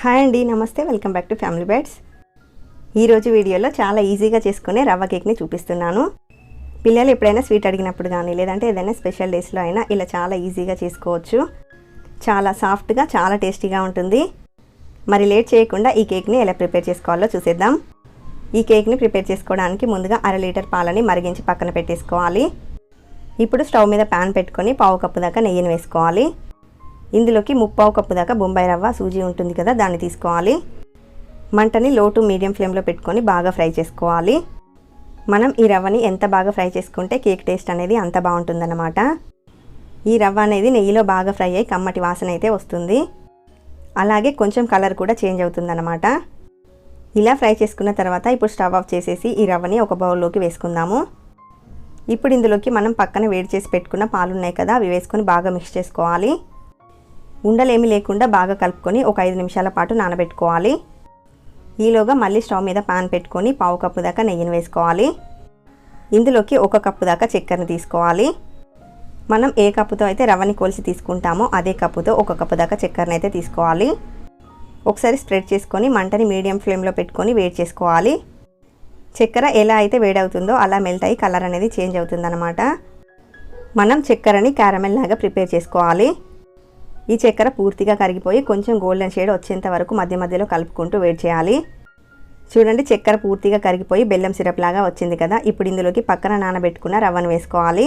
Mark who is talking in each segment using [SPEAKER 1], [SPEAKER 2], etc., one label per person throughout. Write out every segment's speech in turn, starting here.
[SPEAKER 1] Hi అండి నమస్తే. Welcome back to family beds. ఈరోజు వీడియోలో చాలా ఈజీగా చేసుకునే రవ్వ కేక్ని చూపిస్తున్నాను. పిల్లలు ఎప్పుడైనా స్వీట్ అడిగినప్పుడు కానీ లేదంటే ఏదైనా స్పెషల్ డేస్లో అయినా ఇలా చాలా ఈజీగా చేసుకోవచ్చు. చాలా సాఫ్ట్గా చాలా టేస్టీగా ఉంటుంది. మరి లేట్ చేయకుండా ఈ కేక్ని ఎలా ప్రిపేర్ చేసుకోవాలో చూసేద్దాం. ఈ కేక్ని ప్రిపేర్ చేసుకోవడానికి ముందుగా అర లీటర్ పాలని మరిగించి పక్కన పెట్టేసుకోవాలి. ఇప్పుడు స్టవ్ మీద ప్యాన్ పెట్టుకొని పావు కప్పు దాకా నెయ్యిని వేసుకోవాలి. ఇందులోకి ముప్పావు కప్పు దాకా బొంబాయి రవ్వ సూజీ ఉంటుంది కదా దాన్ని తీసుకోవాలి. మంటని లో టు మీడియం ఫ్లేమ్లో పెట్టుకొని బాగా ఫ్రై చేసుకోవాలి. మనం ఈ రవ్వని ఎంత బాగా ఫ్రై చేసుకుంటే కేక్ టేస్ట్ అనేది అంత బాగుంటుందన్నమాట. ఈ రవ్వ అనేది నెయ్యిలో బాగా ఫ్రై అయ్యి కమ్మటి వాసన అయితే వస్తుంది. అలాగే కొంచెం కలర్ కూడా చేంజ్ అవుతుందన్నమాట. ఇలా ఫ్రై చేసుకున్న తర్వాత ఇప్పుడు స్టవ్ ఆఫ్ చేసేసి ఈ రవ్వని ఒక బౌల్లోకి వేసుకుందాము. ఇప్పుడు ఇందులోకి మనం పక్కన వేడి చేసి పెట్టుకున్న పాలు ఉన్నాయి కదా అవి వేసుకొని బాగా మిక్స్ చేసుకోవాలి. ఉండలేమి లేకుండా బాగా కలుపుకొని ఒక ఐదు నిమిషాల పాటు నానబెట్టుకోవాలి. ఈలోగా మళ్ళీ స్టవ్ మీద పాన్ పెట్టుకొని పావు కప్పు దాకా నెయ్యిని వేసుకోవాలి. ఇందులోకి ఒక కప్పు దాకా చక్కెరని తీసుకోవాలి. మనం ఏ కప్పుతో అయితే రవ్వని కోల్చి తీసుకుంటామో అదే కప్పుతో ఒక కప్పు దాకా చక్కెరని అయితే తీసుకోవాలి. ఒకసారి స్ప్రెడ్ చేసుకొని మంటని మీడియం ఫ్లేమ్లో పెట్టుకొని వేడి చేసుకోవాలి. చక్కెర ఎలా అయితే వేడవుతుందో అలా మెల్ట్ అయ్యి కలర్ అనేది చేంజ్ అవుతుందన్నమాట. మనం చక్కెరని క్యారమెల్ లాగా ప్రిపేర్ చేసుకోవాలి. ఈ చక్కెర పూర్తిగా కరిగిపోయి కొంచెం గోల్డెన్ షేడ్ వచ్చేంత వరకు మధ్య మధ్యలో కలుపుకుంటూ వేడి చేయాలి. చూడండి చక్కెర పూర్తిగా కరిగిపోయి బెల్లం సిరప్ లాగా వచ్చింది కదా. ఇప్పుడు ఇందులోకి పక్కన నానబెట్టుకున్న రవ్వను వేసుకోవాలి.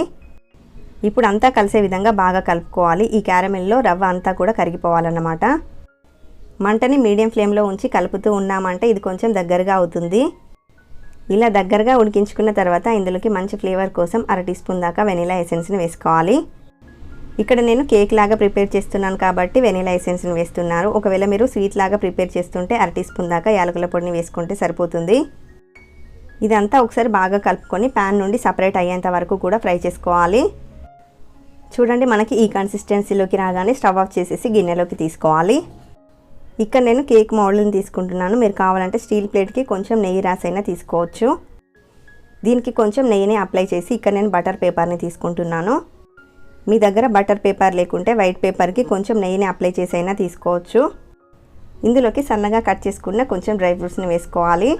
[SPEAKER 1] ఇప్పుడు అంతా కలిసే విధంగా బాగా కలుపుకోవాలి. ఈ క్యారమెల్లో రవ్వ అంతా కూడా కరిగిపోవాలన్నమాట. మంటని మీడియం ఫ్లేమ్లో ఉంచి కలుపుతూ ఉన్నామంటే ఇది కొంచెం దగ్గరగా అవుతుంది. ఇలా దగ్గరగా ఉడికించుకున్న తర్వాత ఇందులోకి మంచి ఫ్లేవర్ కోసం అర టీ స్పూన్ దాకా వెనిలా ఎసెన్స్ని వేసుకోవాలి. ఇక్కడ నేను కేక్ లాగా ప్రిపేర్ చేస్తున్నాను కాబట్టి వెనీలా ఎసెన్స్ని వేస్తున్నారు. ఒకవేళ మీరు స్వీట్ లాగా ప్రిపేర్ చేస్తుంటే అర టీ స్పూన్ దాకా యాలకుల పొడిని వేసుకుంటే సరిపోతుంది. ఇదంతా ఒకసారి బాగా కలుపుకొని ప్యాన్ నుండి సపరేట్ అయ్యేంత వరకు కూడా ఫ్రై చేసుకోవాలి. చూడండి మనకి ఈ కన్సిస్టెన్సీలోకి రాగానే స్టవ్ ఆఫ్ చేసేసి గిన్నెలోకి తీసుకోవాలి. ఇక్కడ నేను కేక్ మోడల్ని తీసుకుంటున్నాను. మీరు కావాలంటే స్టీల్ ప్లేట్కి కొంచెం నెయ్యి రాసైనా తీసుకోవచ్చు. దీనికి కొంచెం నెయ్యిని అప్లై చేసి ఇక్కడ నేను బటర్ పేపర్ని తీసుకుంటున్నాను. మీ దగ్గర బటర్ పేపర్ లేకుంటే వైట్ పేపర్కి కొంచెం నెయ్యిని అప్లై చేసి అయినా తీసుకోవచ్చు. ఇందులోకి సన్నగా కట్ చేసుకున్న కొంచెం డ్రై ఫ్రూట్స్ని వేసుకోవాలి.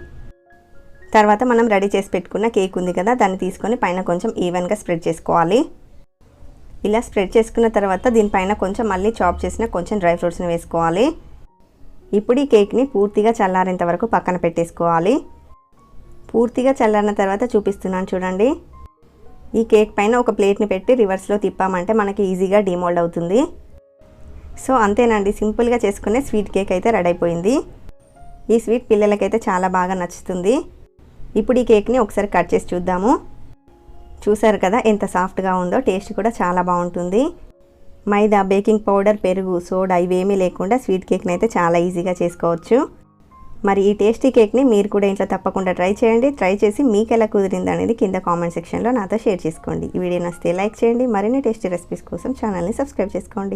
[SPEAKER 1] తర్వాత మనం రెడీ చేసి పెట్టుకున్న కేక్ ఉంది కదా దాన్ని తీసుకొని పైన కొంచెం ఈవెన్గా స్ప్రెడ్ చేసుకోవాలి. ఇలా స్ప్రెడ్ చేసుకున్న తర్వాత దీనిపైన కొంచెం మళ్ళీ చాప్ చేసిన కొంచెం డ్రై ఫ్రూట్స్ని వేసుకోవాలి. ఇప్పుడు ఈ కేక్ని పూర్తిగా చల్లారేంత వరకు పక్కన పెట్టేసుకోవాలి. పూర్తిగా చల్లారిన తర్వాత చూపిస్తున్నాను చూడండి. ఈ కేక్ పైన ఒక ప్లేట్ని పెట్టి రివర్స్లో తిప్పామంటే మనకి ఈజీగా డిమోల్డ్ అవుతుంది. సో అంతేనండి. సింపుల్గా చేసుకునే స్వీట్ కేక్ అయితే రెడీ అయిపోయింది. ఈ స్వీట్ పిల్లలకైతే చాలా బాగా నచ్చుతుంది. ఇప్పుడు ఈ కేక్ని ఒకసారి కట్ చేసి చూద్దాము. చూసారు కదా ఎంత సాఫ్ట్గా ఉందో టేస్ట్ కూడా చాలా బాగుంటుంది. మైదా బేకింగ్ పౌడర్ పెరుగు సోడా ఇవేమీ లేకుండా స్వీట్ కేక్ని అయితే చాలా ఈజీగా చేసుకోవచ్చు. మరి ఈ టేస్టీ కేక్ని మీరు కూడా ఇంట్లో తప్పకుండా ట్రై చేయండి. ట్రై చేసి మీకు ఎలా కుదిరింది అనేది కింద కామెంట్ సెక్షన్లో నాతో షేర్ చేసుకోండి. ఈ వీడియో నచ్చితే లైక్ చేయండి. మరిన్ని టేస్టీ రెసిపీస్ కోసం ఛానల్ని సబ్స్క్రైబ్ చేసుకోండి.